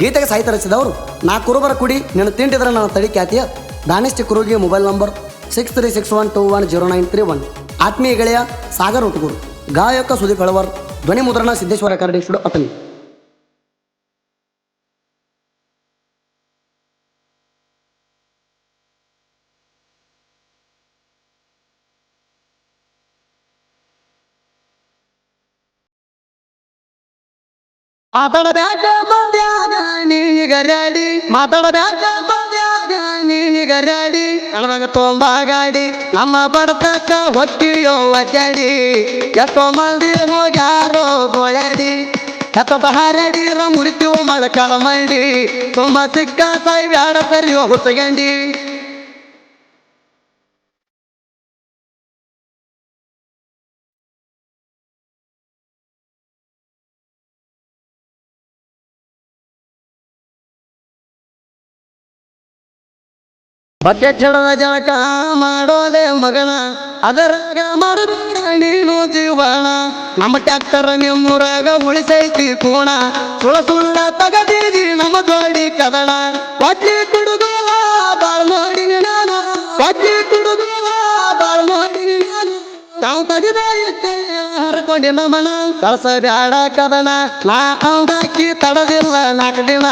ಗೀತೆಗೆ ಸಾಹಿತ್ಯ ರಚಿಸಿದವರು. ನಾ ಕುರುಬರ ಕುಡಿ ನೀನು ತಿಂಟಿದ್ರೆ ನನ್ನ ತಡಿ ಖ್ಯಾತಿಯ ದಾನಿಷ್ಠ ಕುರುಗಿ mobile number six three six one two one zero nine three one. ಆತ್ಮೀಯ ಗೆಳೆಯ ಸಾಗರ್ ಉಟುಗುರು ಗಾಯಕ ಸುದೀಪ್ ಹೆಳವರ್ ಧ್ವನಿ ಮುದ್ರಣ ಸಿದ್ದೇಶ್ವರ ಕರಡಿ ಸ್ಟುಡಿಯೋ ಅತನಿ ಮಾತಾಡಬ್ಯಾಕ ಬಂದ್ಯಾಗ ನೀಗ ರೆಡಿ ಮಾತಾಡಬ್ಯಾಕ ಬಂದ್ಯಾಗ ನೀಗ ರೆಡಿ ನನಗ ತೊಂಬ ಗಾಡಿ ನಮ್ಮ ಬಡತಕ್ಕ ಹೊಟ್ಟಿಯೋ ಒದ್ದಾಡಿ. ಎಷ್ಟೋ ಮಂದಿ ಹೋಗ್ಯಾರೋ ಗೋಳಾಡಿ. ಎತ್ತ ಹಾರಡಿರ ಮುರಿತೀವ ಮಳಕಾಲ ಮಾಡಿ. ತುಂಬ ಸಿಕ್ಕ ಸಾಯಿ ಬ್ಯಾಡ ಸರಿ ಹೋಗುತ್ತಗಂಡಿ ಹಿಡದ ಜಳಕ ಮಾಡೋದೆ ಮಗನ. ಅದರಾಗ ಮಾಡಬೇಡ ನೀನು ಜೀವನ. ನಮ್ಮ ಟ್ಯಾಕ್ಟರ್ ನಿಮ್ಮೂರಾಗ ಉಳಿಸೈತಿ ಕೋಣ. ಸುಳ ಸುಳ್ಳ ತಗದೀದಿ ನಮ್ಮ ದೋಡಿ ಕದಣ. ಕೊಟ್ಟಿ ಕುಡುಗುವ ಬಾಳ್ ನೋಡಿ ನಾನು. ಕೊಟ್ಟಿ ಕುಡುಗುವ ಬಾಳ್ ನೋಡಿ ನಾನು. ತಾವು ಹರ್ಕೊಂಡಿ ನಮನ ಕಳಸ ಬ್ಯಾಡ ಕದಣ ನಾ ಅಂದಾಕಿ ತಡದಿಲ್ಲ ನಾಲ್ಕು ದಿನ.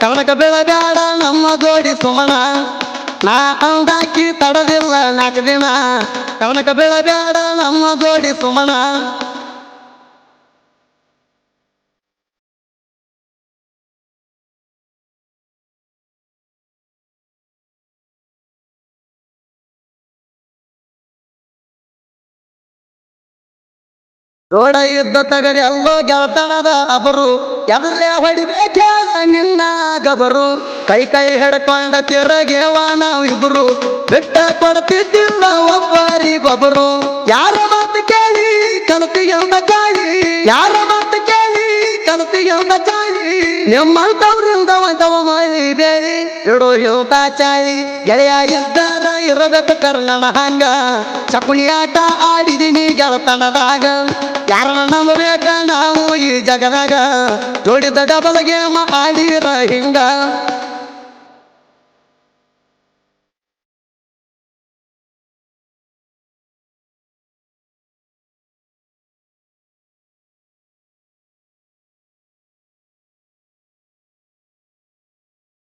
ಕವನಕ ಬ್ಯಾಡ ನಮ್ಮ ಜೋಡಿ ಸುಮನ ನಾ ಅಂದಾಕಿ ತಡದಿಲ್ಲ ನಾಲ್ಕು ದಿನ ಕವನಕ ಬೆಳ ಬ್ಯಾಡ ನಮ್ಮ ಜೋಡಿ ಸುಮನ. ರೋಡ ಇದ್ದ ತಗರಿ ಅಲ್ಲೋ ಗೆಳತನದ ಅಬರು. ಎಲ್ಲೇ ಹೊಡಿಬೇಕಾದ ನಿನ್ನ ಗಬರು. ಕೈ ಕೈ ಹಿಡ್ಕೊಂಡ ತಿರಗೇವ ನಾವು ಇಬ್ರು. ಬಿಟ್ಟ ಕೊಡ್ತಿದ್ದಿಲ್ಲ ಒಬ್ಬರಿಗೊಬ್ರು ಯಾರ ಮಾತು ಕೇಳಿ ಕಲತಿ ಎಂಬ ತಾಯಿ ಯಾರ ಮಾತು ಕೇಳಿ ಕಲತಿ ಎಂಬ ಕಾಳಿ ನಿಮ್ಮಂತವ್ರಿಂದ ಒಂದವ ಮಾಡಿ ಬೇರೆ. ಇಡು ಇರುತ್ತ ಚಾಯಿ. ಗೆಳೆಯ ಇದ್ದಾರ ಇರಬೇಕು ಕರ್ನಣ ಹಂಗ. ಚಕುಳಿ ಆಟ ಆಡಿದೀನಿ ಗೆಳತನದಾಗ. ಯಾರನ್ನ ನಂಬಬೇಕ ನಾವು ಈ ಜಗದಾಗ. ಜೋಡಿದ ಡಬಲ್ ಗೇಮ್ ಆಡಿರ ಹಿಂಗ.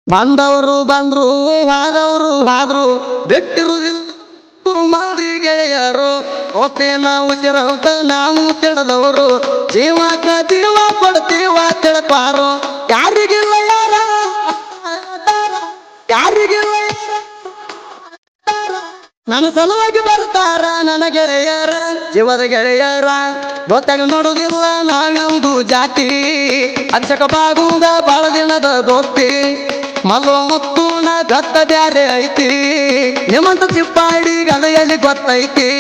ಬಂದವರು ಬಂದ್ರು, ಹಾದವರು ಹಾದ್ರು ಬಿಟ್ಟಿರುವುದಿಲ್ಲ ಮಾದಿ ಗೆಳೆಯರು ಓಕೆ, ನಾವು ತಿರೌತ ನಾವು ತಿಳಿದವರು ಜೀವ ಜೀವ ಕೊಡ್ತೀವ ತಿಳಪಾರು ಯಾರಿಗಿಲ್ಲ ಯಾರ ಯಾರಿಗಿಲ್ಲ ಯಾರ ನನ್ನ ಸಲುವಾಗಿ ಬರ್ತಾರ ನನ್ನ ಗೆಳೆಯರ, ಜೀವದ ಗೆಳೆಯರ. ಗೊತ್ತಾಗ ನೋಡುದಿಲ್ಲ ನಾನೊಂದು ಜಾತಿ. ಅರ್ಚಕ ಬಾಗುದ ಬಾಳ ದಿನದ ದೋಸ್ತಿ. ಮಲ್ವ ಮುತ್ತು ನಾ ಗತ್ತ ಬ್ಯಾರೆ ಐತಿ. ನಿಮ್ಮಂತ ಚಿಪ್ಪಾಡಿ ಗದೆಯಲ್ಲಿ ಗೊತ್ತೈತಿ.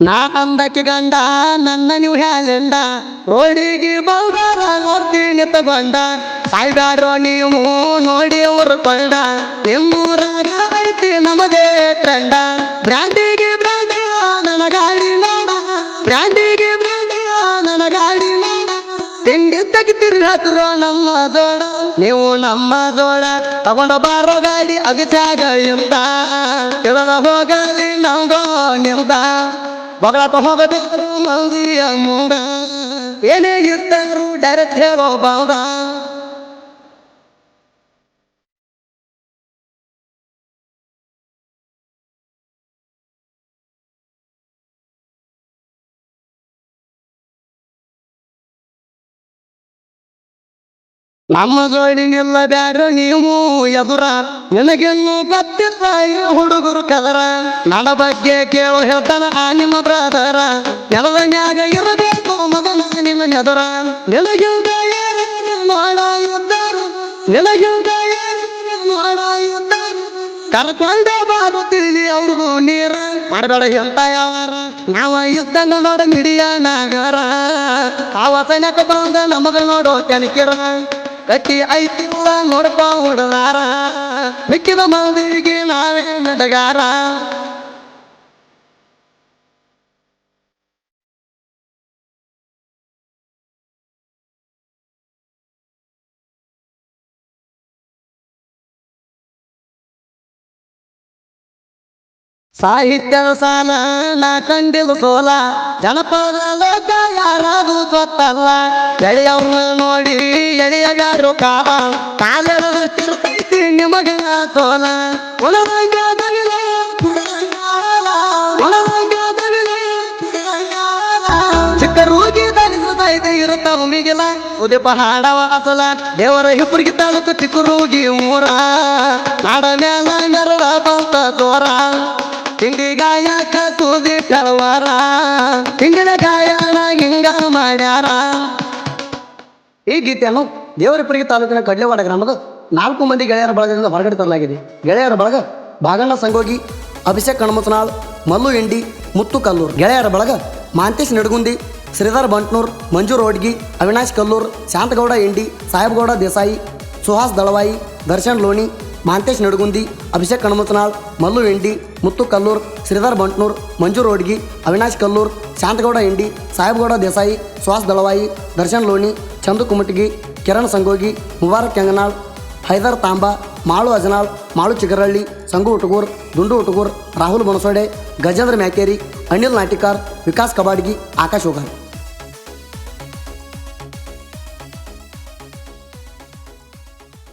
ನಾ ಅಂದಕ್ಕೆ ಗಂಡ, ನನ್ನ ನೀವು ಹೇಳಂಡ ರೋಡಿಗೆ ಬಂಗಾರ ನೋಡ್ತೀನಿ ತಗೊಂಡ ಸಾಯ್ಬ್ಯಾಡ್ರೋ ನೀವು ನೋಡಿ ಉರ್ಕೊಂಡ ನಿಮ್ಮೂರಾಗ ಐತಿ ನಮ್ಮದೇ ತಂಡ. ಬ್ರಾಂಡಿಗೆ ಬ್ರ್ಯಾಂಡ್ ನನ್ನ ಗಾಡಿ ನೋಡ. ಬ್ರಾಂಡಿಗೆ ಬ್ರಾಂಡ ನನ್ನ ಗಾಡಿ ನೋಡ. ತಿಂಡಿ ತೆಗಿತೀರಿ ಹತ್ರ ನಮ್ಮ ದೋಡ. ನೀವು ನಮ್ಮ ದೋಡ. ತಗೊಂಡ ಬಾರೋ ಗಾಡಿ ಅಗತ್ಯಾಗ ಇಂದ. ಹೋಗಲಿ, ನಮ್ಗೋ ನಿಲ್ದ ಬಗಳತ ಹೋಗಬೇಕು ಮಂದಿಯ ಮೂಡ ಏನೇ ಇರ್ತಾರು ಡೈರೆಕ್ಟ್ ಹೇಳೋ ಬಾವುದ ನಮ್ಮ ಜೋಡಿಗೆಲ್ಲ ಬ್ಯಾರ, ನೀವು ಎದುರ. ನಿನಗೆಲ್ಲೂ ಗೊತ್ತಿಲ್ಲ ಈ ಹುಡುಗರು ಕದರ. ನನ್ನ ಬಗ್ಗೆ ಕೇಳು, ಹೇಳ್ತಾನ ನಿಮ್ಮ ಬ್ರದರ. ನೆಲದ ಮ್ಯಾಗ ಇರಬೇಕು ಮಗನ ನಿನ್ನ ಎದುರ. ನಿನಗಿಂದ ಯಾರು ಮಾಡಾಯುದ್ದರು ನಿನಗಿಂದ ಯಾರು ಮಾಡಾಯುದ್ದರು ಕರ್ಕೊಂಡ ಬಾರು ತಿಳಿ ಅವ್ರಿಗೂ ನೀರ. ಮಾಡಬೇಡ ಎಂತ ಯಾವಾರ. ನಾವ ಇದ್ದಂಗ ನೋಡ ಮಿಡಿಯ ನಾಗರ. ಆ ವಸನಕ ಬಂದ ನಮಗ ನೋಡೋ ತೆನಕಿರ ಕಟ್ಟಿ ಐತಿಲ್ಲ ನೋಡಪ್ಪ ಹುಡುಗಾರ ಮಿಕ್ಕಿದ ಮಂದಿಗೆ ನಾವೇ ನಡಗಾರ ಸಾಹಿತ್ಯದ ಸಾಲ, ನಾ ಕಂಡಿಲು ಸೋಲ ಜನಪದ ಲೋಕ ಯಾರಾದ್ರೂ ಎಳೆಯವ್ರ ನೋಡಿ ಎಳೆಯಗಾರು ಕಾಲ. ಕಾಲದ ನಿಮಗೆ ಸೋಲ ಒಳಗ ತಗಲೆ ಒಳಗ ತಗಲೆ ಚಿಕ್ಕ ರೋಗಿ ಧರಿಸದೈತೆ ಇರುತ್ತಾವ ಮಿಗಿಲ ಉದೀಪ ಹಾಡವ ಅಸಲ ದೇವರ ಇಬ್ಬರಿಗೆ ತಾಲೂಕು ಚಿಕ್ಕ ರೋಗಿ ಮೂರ ನಾಡ ಮ್ಯಾಲ ನೆರಳ ಬಂತ ದೋರ. ತಿಂಡಿ ಗಾಯಕ ಸೂದಿ ಕಳವಾರ ತಿಂಗಳ ಗಾಯನ ಹಿಂಗ ಮಾಡ್ಯಾರ. ಈ ಗೀತೆಯನ್ನು ದೇವರಪುರಿಗೆ ತಾಲೂಕಿನ ಕಡ್ಲೆವಾಡ ಗ್ರಾಮದ ನಾಲ್ಕು ಮಂದಿ ಗೆಳೆಯರ ಬಳಗದಿಂದ ಹೊರಗಡೆ ತರಲಾಗಿದೆ. ಗೆಳೆಯರ ಬಳಗ ಭಾಗಣ್ಣ ಸಂಗೋಗಿ, ಅಭಿಷೇಕ್ ಕಣಮತನಾಳ್ ಮಲ್ಲು ಎಂಡಿ ಮುತ್ತು ಕಲ್ಲೂರ್. ಗೆಳೆಯರ ಬಳಗ Mantesh Nadagundi, Shridhar Bantnur, Manju Rodgi, Avinash Kallur, Shantagouda MD Sahebagouda Desai, Suhas Dalavayi, Darshan Loni Mantesh Nadagundi Abhishek Kanmusanal Mallu MD Muttu Kallur Shridhar Bantnur Manju Rodgi Avinash Kallur Shantagouda MD Sahebagouda Desai Suhas Dalavayi Darshan Loni Chandu Kumatagi Kiran Sangogi Mubarak Kenganal Haidar Tamba Malu Ajanal Malu Chigaralli Sangu Utugur Dundu Utugur Rahul ಬಣಸೋಡೆ Gajendra ಮ್ಯಾಕೇರಿ Anil Natikar Vikas ಕಬಾಡ್ಗಿ Akash Hogar